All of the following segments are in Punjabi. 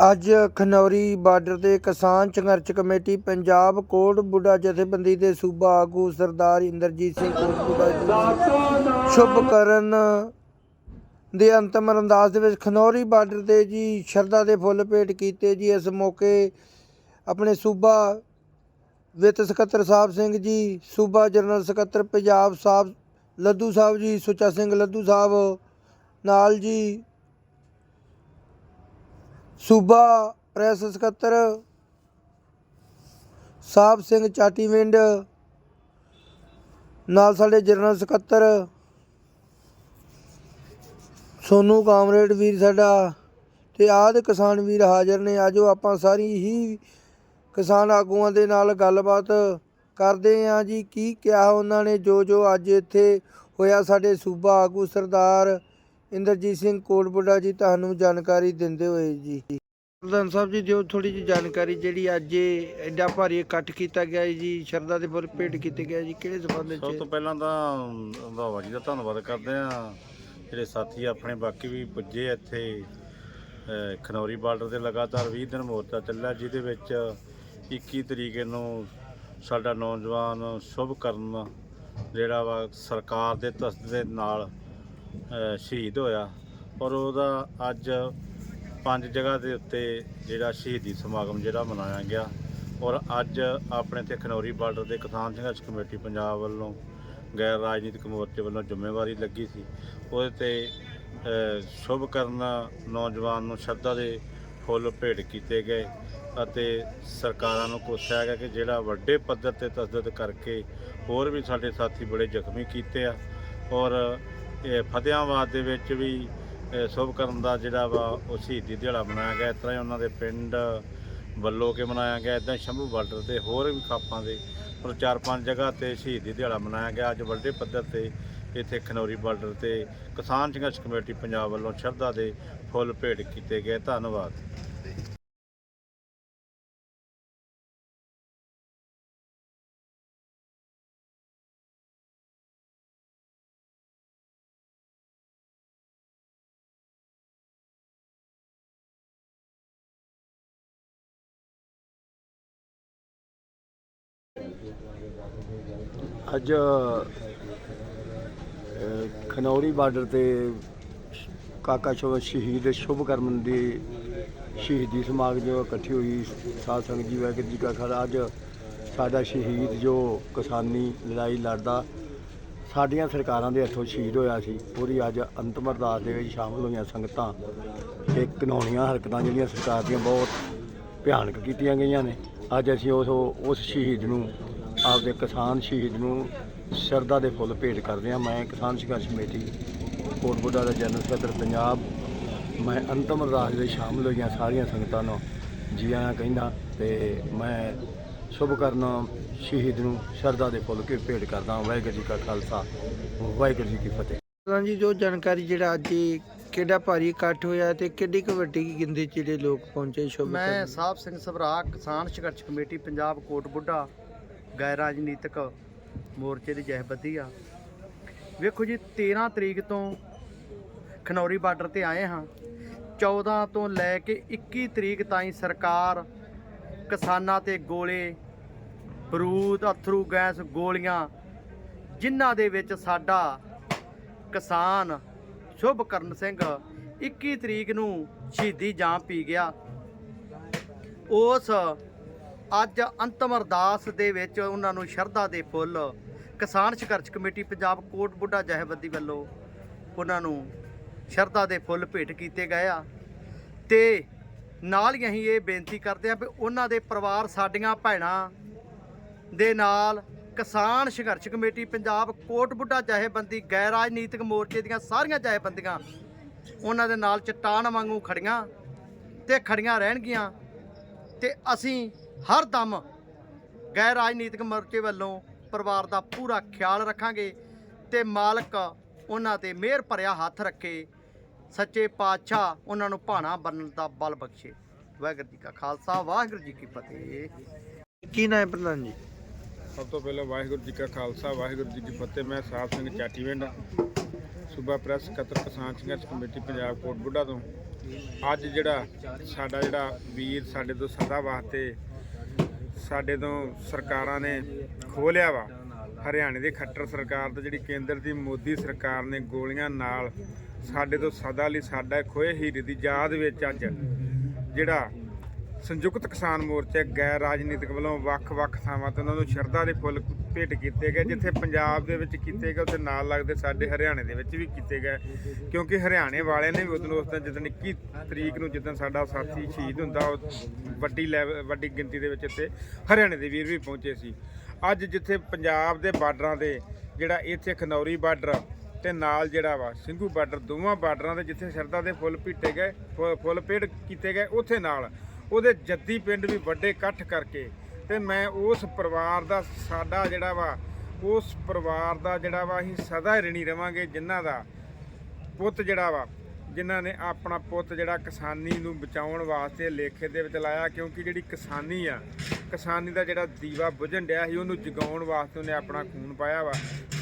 ਅੱਜ ਖਨੌਰੀ ਬਾਰਡਰ ਤੇ ਕਿਸਾਨ ਸੰਘਰਸ਼ ਕਮੇਟੀ ਪੰਜਾਬ ਕੋਟ ਬੁੱਢਾ ਜਥੇਬੰਦੀ ਦੇ ਸੂਬਾ ਆਗੂ ਸਰਦਾਰ ਇੰਦਰਜੀਤ ਸਿੰਘ ਕੋਟ ਸ਼ੁਭ ਕਰਨ ਦੇ ਅੰਤਮ ਅਰਦਾਸ ਦੇ ਵਿੱਚ ਖਨੌਰੀ ਬਾਰਡਰ ਤੇ ਜੀ ਸ਼ਰਧਾ ਦੇ ਫੁੱਲ ਭੇਟ ਕੀਤੇ ਜੀ। ਇਸ ਮੌਕੇ ਆਪਣੇ ਸੂਬਾ ਵਿੱਤ ਸਕੱਤਰ ਸਾਹਿਬ ਸਿੰਘ ਜੀ, ਸੂਬਾ ਜਨਰਲ ਸਕੱਤਰ ਪੰਜਾਬ ਸਾਹਿਬ, ਲੱਦੂ ਸਾਹਿਬ ਜੀ, ਸੁੱਚਾ ਸਿੰਘ ਲੱਧੂ ਸਾਹਿਬ ਨਾਲ ਜੀ ਸੂਬਾ ਪ੍ਰੈਸ ਸਕੱਤਰ ਸਾਹਿਬ ਸਿੰਘ ਚਾਟੀਵਿੰਡ ਨਾਲ ਸਾਡੇ ਜਨਰਲ ਸਕੱਤਰ, ਸੋਨੂ ਕਾਮਰੇਡ ਵੀਰ ਸਾਡਾ ਤੇ ਆਦ ਕਿਸਾਨ ਵੀਰ ਹਾਜ਼ਰ ਨੇ। ਆਜੋ ਆਪਾਂ ਸਾਰੀ ਹੀ ਕਿਸਾਨ ਆਗੂਆਂ ਦੇ ਨਾਲ ਗੱਲਬਾਤ ਕਰਦੇ ਹਾਂ ਜੀ। ਕੀ ਕਿਹਾ ਉਹਨਾਂ ਨੇ? ਜੋ ਜੋ ਅੱਜ ਇੱਥੇ ਹੋਇਆ ਸਾਡੇ ਸੂਬਾ ਆਗੂ ਸਰਦਾਰ ਇੰਦਰਜੀਤ ਸਿੰਘ ਕੋਟਬੁੱਢਾ ਜੀ, ਤੁਹਾਨੂੰ ਜਾਣਕਾਰੀ ਦਿੰਦੇ ਹੋਏ ਜੀ। ਪ੍ਰਧਾਨ ਸਾਹਿਬ ਜੀ, ਦਿਓ ਥੋੜੀ ਜਿਹੀ ਜਾਣਕਾਰੀ, ਜਿਹੜੀ ਅੱਜ ਇਹ ਐਡਾ ਭਾਰੀ ਇਕੱਠ ਕੀਤਾ ਗਿਆ ਹੈ ਜੀ, ਸ਼ਰਧਾ ਦੇ ਫੁੱਲ ਭੇਟ ਕੀਤੇ ਗਏ ਜੀ, ਕਿਹੜੇ ਸੰਬੰਧ ਸਭ ਤੋਂ ਪਹਿਲਾਂ ਤਾਂ ਰੰਧਾਵਾ ਜੀ ਦਾ ਧੰਨਵਾਦ ਕਰਦੇ ਆ ਜਿਹੜੇ ਸਾਥੀ ਆਪਣੇ ਬਾਕੀ ਵੀ ਪੁੱਜੇ ਇੱਥੇ, ਅਹ, ਖਨੌਰੀ ਬਾਰਡਰ 'ਤੇ ਲਗਾਤਾਰ 20 ਦਿਨ ਮੋਰਚਾ ਚੱਲਿਆ, ਜਿਹਦੇ ਵਿੱਚ 21 ਤਰੀਕ ਨੂੰ ਸਾਡਾ ਨੌਜਵਾਨ ਸ਼ੁਭ ਕਰਨ ਜਿਹੜਾ ਵਾ ਸਰਕਾਰ ਦੇ ਤਸਦ ਦੇ ਨਾਲ ਸ਼ਹੀਦ ਹੋਇਆ। ਔਰ ਉਹਦਾ ਅੱਜ ਪੰਜ ਜਗ੍ਹਾ ਦੇ ਉੱਤੇ ਜਿਹੜਾ ਸ਼ਹੀਦੀ ਸਮਾਗਮ ਜਿਹੜਾ ਮਨਾਇਆ ਗਿਆ। ਔਰ ਅੱਜ ਆਪਣੇ ਤੇ ਖਨੌਰੀ ਬਾਰਡਰ ਦੇ ਕਿਸਾਨ ਸੰਘਰਸ਼ ਕਮੇਟੀ ਪੰਜਾਬ ਵੱਲੋਂ ਗੈਰ ਰਾਜਨੀਤਿਕ ਮੋਰਚੇ ਵੱਲੋਂ ਜ਼ਿੰਮੇਵਾਰੀ ਲੱਗੀ ਸੀ। ਉਹਦੇ ਤੇ ਸ਼ੁਭ ਕਰਨ ਨੌਜਵਾਨ ਨੂੰ ਸ਼ਰਧਾ ਦੇ ਫੁੱਲ ਭੇਟ ਕੀਤੇ ਗਏ ਅਤੇ ਸਰਕਾਰਾਂ ਨੂੰ ਕੋਸ਼ਿਆ ਗਿਆ ਕਿ ਜਿਹੜਾ ਵੱਡੇ ਪੱਧਰ ਤੇ ਤਸਦਦ ਕਰਕੇ ਹੋਰ ਵੀ ਸਾਡੇ ਸਾਥੀ ਬੜੇ ਜ਼ਖਮੀ ਕੀਤੇ ਆ। ਔਰ ਫਤਿਆਬਾਦ ਦੇ ਵਿੱਚ ਵੀ ਅਹ, ਸ਼ੁਭ ਕਰਨ ਦਾ ਜਿਹੜਾ ਵਾ ਉਹ ਸ਼ਹੀਦੀ ਦਿਹਾੜਾ ਮਨਾਇਆ ਗਿਆ। ਇਸ ਤਰ੍ਹਾਂ ਹੀ ਉਹਨਾਂ ਦੇ ਪਿੰਡ ਵੱਲੋਂ ਕੇ ਮਨਾਇਆ ਗਿਆ। ਇਦਾਂ ਸ਼ੰਭੂ ਬਾਰਡਰ ਤੇ ਹੋਰ ਵੀ ਖਾਪਾਂ ਦੇ ਪਰ ਚਾਰ ਪੰਜ ਜਗ੍ਹਾ ਤੇ ਸ਼ਹੀਦੀ ਦਿਹਾੜਾ ਮਨਾਇਆ ਗਿਆ। ਅੱਜ ਵੱਡੇ ਪੱਧਰ ਤੇ ਇੱਥੇ ਖਨੌਰੀ ਬਾਰਡਰ ਤੇ ਕਿਸਾਨ ਸੰਘਰਸ਼ ਕਮੇਟੀ ਪੰਜਾਬ ਵੱਲੋਂ ਸ਼ਰਧਾ ਦੇ ਫੁੱਲ ਭੇਟ ਕੀਤੇ ਗਏ। ਧੰਨਵਾਦ। ਅੱਜ ਖਨੌਰੀ ਬਾਰਡਰ ਤੇ ਕਾਕਾ ਸ਼ੋ ਸ਼ਹੀਦ ਸ਼ੁਭਕਰਮ ਦੀ ਸ਼ਹੀਦੀ ਸਮਾਗਮ ਜੋ ਇਕੱਠੀ ਹੋਈ, ਸਾਧ ਸੰਗਤ ਜੀ, ਵਾਹਿਗੁਰੂ ਜੀ ਕਾ ਖਾਲਸਾ। ਅੱਜ ਸਾਡਾ ਸ਼ਹੀਦ ਜੋ ਕਿਸਾਨੀ ਲੜਾਈ ਲੜਦਾ, ਸਾਡੀਆਂ ਸਰਕਾਰਾਂ ਦੇ ਹੱਥੋਂ ਸ਼ਹੀਦ ਹੋਇਆ ਸੀ। ਪੂਰੀ ਅੱਜ ਅੰਤਮ ਅਰਦਾਸ ਦੇ ਵਿੱਚ ਸ਼ਾਮਲ ਹੋਈਆਂ ਸੰਗਤਾਂ ਤੇ ਕਾਨੂੰਨੀਆਂ ਹਰਕਤਾਂ ਜਿਹੜੀਆਂ ਸਰਕਾਰ ਦੀਆਂ ਬਹੁਤ ਭਿਆਨਕ ਕੀਤੀਆਂ ਗਈਆਂ ਨੇ। ਅੱਜ ਅਸੀਂ ਉਸ ਉਸ ਸ਼ਹੀਦ ਨੂੰ ਆਪਦੇ ਕਿਸਾਨ ਸ਼ਹੀਦ ਨੂੰ ਸ਼ਰਧਾ ਦੇ ਫੁੱਲ ਭੇਟ ਕਰਦੇ ਹਾਂ। ਮੈਂ ਕਿਸਾਨ ਸੰਘਰਸ਼ ਕਮੇਟੀ ਕੋਟਬੁੱਢਾ ਦਾ ਜਨਰਲ ਸਕੱਤਰ ਪੰਜਾਬ ਮੈਂ ਅੰਤਮ ਅਰਦਾਸ ਦੇ ਸ਼ਾਮਲ ਹੋਈਆਂ ਸਾਰੀਆਂ ਸੰਗਤਾਂ ਨੂੰ ਜੀ ਆਇਆਂ ਕਹਿੰਦਾ ਤੇ ਮੈਂ ਸ਼ੁਭ ਕਰਨਾ ਸ਼ਹੀਦ ਨੂੰ ਸ਼ਰਧਾ ਦੇ ਫੁੱਲ ਕੇ ਭੇਟ ਕਰਦਾ ਹਾਂ। ਵਾਹਿਗੁਰੂ ਜੀ ਕਾ ਖਾਲਸਾ ਵਾਹਿਗੁਰੂ ਜੀ ਕੀ ਫਤਿਹ। ਪ੍ਰਧਾਨ ਜੀ ਜੋ ਜਾਣਕਾਰੀ ਜਿਹੜਾ ਅੱਜ ਕਿਹੜਾ ਭਾਰੀ ਇਕੱਠ ਹੋਇਆ ਤੇ ਕਿੱਡੀ ਕੁ ਵੱਡੀ ਗਿਣਤੀ 'ਚ ਜਿਹੜੇ ਲੋਕ ਪਹੁੰਚੇ ਸ਼ੁਭ ਮੈਂ ਸਾਹਿਬ ਸਿੰਘ ਸਭਰਾ ਕਿਸਾਨ ਸੰਘਰਸ਼ ਕਮੇਟੀ ਪੰਜਾਬ ਕੋਟ ਬੁੱਢਾ ਗੈਰ ਰਾਜਨੀਤਿਕ ਮੋਰਚੇ ਦੀ ਜਥੇਬੰਦੀ ਆ। ਵੇਖੋ ਜੀ 13 ਤਰੀਕ ਤੋਂ ਖਨੌਰੀ ਬਾਰਡਰ ਤੇ ਆਏ ਹਾਂ। 14 ਤੋਂ ਲੈ ਕੇ 21 ਤਰੀਕ ਤਾਈਂ ਸਰਕਾਰ ਕਿਸਾਨਾਂ ਤੇ ਗੋਲੇ ਬਰੂਦ ਅਥਰੂ, ਗੈਸ ਗੋਲੀਆਂ, ਜਿਨ੍ਹਾਂ ਦੇ ਵਿੱਚ ਸਾਡਾ ਕਿਸਾਨ ਸ਼ੁਭਕਰਨ ਸਿੰਘ 21 ਤਰੀਕ ਨੂੰ ਸ਼ਹੀਦੀ ਜਾਮ ਪੀ ਗਿਆ। ਉਸ ਅੱਜ ਅੰਤਮ ਅਰਦਾਸ ਦੇ ਵਿੱਚ ਉਹਨਾਂ ਨੂੰ ਸ਼ਰਧਾ ਦੇ ਫੁੱਲ, ਕਿਸਾਨ ਸੰਘਰਸ਼ ਕਮੇਟੀ ਪੰਜਾਬ ਕੋਟ ਬੁੱਢਾ ਜਥੇਬੰਦੀ ਵੱਲੋਂ ਉਹਨਾਂ ਨੂੰ ਸ਼ਰਧਾ ਦੇ ਫੁੱਲ ਭੇਟ ਕੀਤੇ ਗਏ ਆ। ਤੇ ਨਾਲ ਹੀ ਅਸੀਂ ਇਹ ਬੇਨਤੀ ਕਰਦੇ ਆ ਵੀ ਉਹਨਾਂ ਦੇ ਪਰਿਵਾਰ, ਸਾਡੀਆਂ ਭੈਣਾਂ ਦੇ ਨਾਲ ਕਿਸਾਨ ਸੰਘਰਸ਼ ਕਮੇਟੀ ਪੰਜਾਬ ਕੋਟ ਬੁੱਢਾ ਜਥੇਬੰਦੀ, ਗੈਰ ਰਾਜਨੀਤਿਕ ਮੋਰਚੇ ਦੀਆਂ ਸਾਰੀਆਂ ਜਥੇਬੰਦੀਆਂ ਉਹਨਾਂ ਦੇ ਨਾਲ ਚਟਾਨ ਵਾਂਗੂ ਖੜੀਆਂ ਤੇ ਖੜੀਆਂ ਰਹਿਣਗੀਆਂ ਤੇ ਅਸੀਂ ਹਰ ਦਮ ਗੈਰ ਰਾਜਨੀਤਿਕ ਮੋਰਚੇ ਵੱਲੋਂ ਪਰਿਵਾਰ ਦਾ ਪੂਰਾ ਖਿਆਲ ਰੱਖਾਂਗੇ ਤੇ ਮਾਲਕ ਉਹਨਾਂ ਤੇ ਮਿਹਰ ਭਰਿਆ ਹੱਥ ਰੱਖੇ। ਸੱਚੇ ਪਾਤਸ਼ਾਹ ਉਹਨਾਂ ਨੂੰ ਭਾਣਾ ਬਣਨ ਦਾ ਬਲ ਬਖਸ਼ੇ। ਵਾਹਿਗੁਰੂ ਜੀ ਕਾ ਖਾਲਸਾ, ਵਾਹਿਗੁਰੂ ਜੀ ਕੀ ਫਤਿਹ। ਕੀ ਨਾਮ ਹੈ ਪ੍ਰਧਾਨ ਜੀ? ਸਭ ਤੋਂ ਪਹਿਲਾਂ ਵਾਹਿਗੁਰੂ ਜੀ ਕਾ ਖਾਲਸਾ, ਵਾਹਿਗੁਰੂ ਜੀ ਕੀ ਫਤਿਹ। ਮੈਂ ਸਾਹਿਬ ਸਿੰਘ ਚਾਟੀਵਿੰਡ ਸੂਬਾ ਪ੍ਰੈਸ ਸਕੱਤਰ ਕਿਸਾਨ ਸੰਘਰਸ਼ ਕਮੇਟੀ ਪੰਜਾਬ ਕੋਟ ਬੁੱਢਾ ਤੋਂ। ਅੱਜ ਜਿਹੜਾ ਸਾਡਾ ਜਿਹੜਾ ਵੀਰ ਸਾਡੇ ਤੋਂ ਸਦਾ ਵਾਸਤੇ ਸਾਡੇ ਤੋਂ ਸਰਕਾਰਾਂ ਨੇ ਖੋਲਿਆ ਵਾ। ਹਰਿਆਣੇ ਦੀ ਖੱਟਰ ਸਰਕਾਰ ਤੇ ਜਿਹੜੀ ਕੇਂਦਰ ਦੀ ਮੋਦੀ ਸਰਕਾਰ ਨੇ ਗੋਲੀਆਂ ਨਾਲ ਸਾਡੇ ਤੋਂ ਸਦਾ ਲਈ ਸਾਡਾ ਖੋਏ ਹੀਰੇ ਦੀ ਯਾਦ ਵਿੱਚ ਅੱਜ ਜਿਹੜਾ ਸੰਯੁਕਤ ਕਿਸਾਨ ਮੋਰਚੇ ਗੈਰ ਰਾਜਨੀਤਿਕ ਵੱਲੋਂ ਵੱਖ-ਵੱਖ ਥਾਵਾਂ ਤੇ ਉਹਨਾਂ ਨੂੰ ਸ਼ਰਧਾ ਦੇ ਫੁੱਲ ਭੇਟ ਕੀਤੇ ਗਏ, ਜਿੱਥੇ ਪੰਜਾਬ ਦੇ ਵਿੱਚ ਕੀਤੇ ਗਏ, ਉੱਥੇ ਨਾਲ ਲੱਗਦੇ ਸਾਡੇ ਹਰਿਆਣੇ ਦੇ ਵਿੱਚ ਵੀ ਕੀਤੇ ਗਏ। ਕਿਉਂਕਿ ਹਰਿਆਣੇ ਵਾਲਿਆਂ ਨੇ ਵੀ ਉਦੋਂ ਉਸ ਦਿਨ ਜਦੋਂ 21 ਤਰੀਕ ਨੂੰ ਜਦੋਂ ਸਾਡਾ ਸਾਥੀ ਸ਼ਹੀਦ ਹੁੰਦਾ, ਉਹ ਵੱਡੀ ਲੈਵਲ ਵੱਡੀ ਗਿਣਤੀ ਦੇ ਵਿੱਚ ਇੱਥੇ ਹਰਿਆਣੇ ਦੇ ਵੀਰ ਵੀ ਪਹੁੰਚੇ ਸੀ। ਅੱਜ ਜਿੱਥੇ ਪੰਜਾਬ ਦੇ ਬਾਰਡਰਾਂ ਦੇ ਜਿਹੜਾ ਇੱਥੇ ਖਨੌਰੀ ਬਾਰਡਰ ਤੇ ਨਾਲ ਜਿਹੜਾ ਵਾ ਸਿੰਘੂ ਬਾਰਡਰ, ਦੋਵਾਂ ਬਾਰਡਰਾਂ ਦੇ ਜਿੱਥੇ ਸ਼ਰਧਾ ਦੇ ਫੁੱਲ ਭੀਟੇ ਗਏ ਫੁ- ਫੁੱਲ ਪੇੜ ਕੀਤੇ ਗਏ, ਉੱਥੇ ਨਾਲ ਉਹਦੇ ਜੱਦੀ ਪਿੰਡ ਵੀ ਵੱਡੇ ਇਕੱਠ ਕਰਕੇ ਤੇ ਮੈਂ ਉਸ ਪਰਿਵਾਰ ਦਾ ਸਾਡਾ ਜਿਹੜਾ ਵਾ, ਉਸ ਪਰਿਵਾਰ ਦਾ ਜਿਹੜਾ ਵਾ ਅਸੀਂ ਸਦਾ ਹੀ ਰਣੀ ਰਵਾਂਗੇ ਜਿਨ੍ਹਾਂ ਦਾ ਪੁੱਤ ਜਿਹੜਾ ਵਾ ਜਿਨ੍ਹਾਂ ਨੇ ਆਪਣਾ ਪੁੱਤ ਜਿਹੜਾ ਕਿਸਾਨੀ ਨੂੰ ਬਚਾਉਣ ਵਾਸਤੇ ਲੇਖੇ ਦੇ ਵਿੱਚ ਲਾਇਆ, ਕਿਉਂਕਿ ਜਿਹੜੀ ਕਿਸਾਨੀ ਆ, ਕਿਸਾਨੀ ਦਾ ਜਿਹੜਾ ਦੀਵਾ ਬੁਝਣ ਡਿਆ ਸੀ, ਉਹਨੂੰ ਜਗਾਉਣ ਵਾਸਤੇ ਉਹਨੇ ਆਪਣਾ ਖੂਨ ਪਾਇਆ ਵਾ।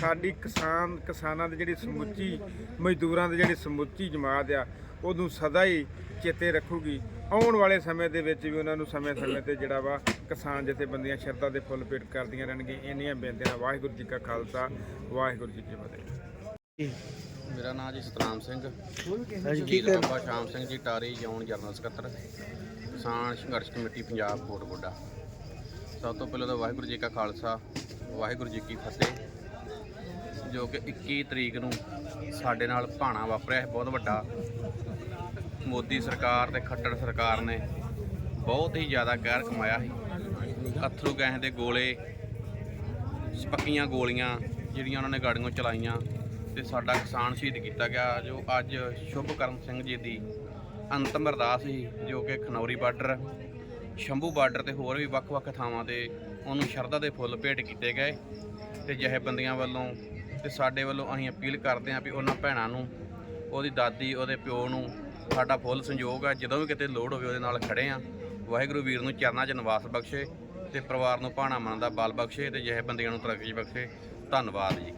ਸਾਡੀ ਕਿਸਾਨ, ਕਿਸਾਨਾਂ ਦੀ ਜਿਹੜੀ ਸਮੁੱਚੀ, ਮਜ਼ਦੂਰਾਂ ਦੀ ਜਿਹੜੀ ਸਮੁੱਚੀ ਜਮਾਤ ਆ, ਉਹਨੂੰ ਸਦਾ ਹੀ ਚੇਤੇ ਰੱਖੂਗੀ। ਆਉਣ ਵਾਲੇ ਸਮੇਂ ਦੇ ਵਿੱਚ ਵੀ ਉਹਨਾਂ ਨੂੰ ਸਮੇਂ-ਸਮੇਂ ਤੇ ਜਿਹੜਾ ਵਾ, ਕਿਸਾਨ ਜਥੇਬੰਦੀਆਂ ਸ਼ਰਧਾ ਦੇ ਫੁੱਲ ਭੇਟ ਕਰਦੀਆਂ ਰਹਿਣਗੀਆਂ ਇੰਨੀਆਂ ਬੇਨਤੀਆਂ, ਵਾਹਿਗੁਰੂ ਜੀ ਕਾ ਖਾਲਸਾ, ਵਾਹਿਗੁਰੂ ਜੀ ਕੀ ਫਤਿਹ। ਮੇਰਾ ਨਾਮ ਜੀ ਸਤਨਾਮ ਸਿੰਘ। ਕਰ ਬਾਬਾ ਸ਼ਾਮ ਸਿੰਘ ਜੀ ਟਾਰੀ ਜੌਨ ਜਨਰਲ ਸਕੱਤਰ। ਕਿਸਾਨ ਸੰਘਰਸ਼ ਕਮੇਟੀ ਪੰਜਾਬ ਕੋਟਗੋਡਾ ਸਭ ਤੋਂ ਪਹਿਲਾਂ ਤਾਂ ਵਾਹਿਗੁਰੂ ਜੀ ਕਾ ਖਾਲਸਾ ਵਾਹਿਗੁਰੂ ਜੀ ਕੀ ਫਤਿਹ। ਜੋ ਕਿ 21 ਤਰੀਕ ਨੂੰ ਸਾਡੇ ਨਾਲ ਭਾਣਾ ਵਾਪਰਿਆ ਹੈ ਬਹੁਤ ਵੱਡਾ। ਮੋਦੀ ਸਰਕਾਰ ਤੇ ਖੱਟੜ ਸਰਕਾਰ ਨੇ ਬਹੁਤ ਹੀ ਜ਼ਿਆਦਾ ਕਹਿਰ ਕਮਾਇਆ ਸੀ। ਅਥਰੂ ਗੈਸ ਦੇ ਗੋਲੇ ਪੱਕੀਆਂ ਗੋਲੀਆਂ ਜਿਹੜੀਆਂ ਉਹਨਾਂ ਨੇ ਗਾੜੀਆਂ ਚਲਾਈਆਂ। ਤੇ ਸਾਡਾ ਕਿਸਾਨ ਸ਼ਹੀਦ ਕੀਤਾ ਗਿਆ, ਜੋ ਅੱਜ ਸ਼ੁਭਕਰਨ ਸਿੰਘ ਜੀ ਦੀ ਅੰਤਮ ਅਰਦਾਸ ਸੀ, ਜੋ ਕਿ ਖਨੌਰੀ ਬਾਰਡਰ, ਸ਼ੰਭੂ ਬਾਰਡਰ ਤੇ ਹੋਰ ਵੀ ਵੱਖ-ਵੱਖ ਥਾਵਾਂ ਤੇ ਉਹਨੂੰ ਸ਼ਰਧਾ ਦੇ ਫੁੱਲ ਭੇਟ ਕੀਤੇ ਗਏ। ਤੇ ਜਥੇਬੰਦੀਆਂ ਵੱਲੋਂ ਤੇ ਸਾਡੇ ਵੱਲੋਂ ਅਸੀਂ ਅਪੀਲ ਕਰਦੇ ਹਾਂ ਵੀ ਉਹਨਾਂ ਭੈਣਾਂ ਨੂੰ, ਉਹਦੀ ਦਾਦੀ, ਉਹਦੇ ਪਿਓ ਨੂੰ ਸਾਡਾ ਫੁੱਲ ਸੰਯੋਗ ਹੈ ਜਦੋਂ ਵੀ ਕਿਤੇ ਲੋੜ ਹੋਵੇ ਉਹਦੇ ਨਾਲ ਖੜੇ ਆ ਵਾਹਿਗੁਰੂ ਵੀਰ ਨੂੰ ਚਰਨਾਂ 'ਚ ਨਿਵਾਸ ਬਖਸ਼ੇ ਤੇ ਪਰਿਵਾਰ ਨੂੰ ਭਾਣਾ ਮਨ ਦਾ ਬਲ ਬਖਸ਼ੇ ਤੇ ਜਥੇਬੰਦੀਆਂ ਨੂੰ ਤਰੱਕੀ ਬਖਸ਼ੇ। ਧੰਨਵਾਦ ਜੀ।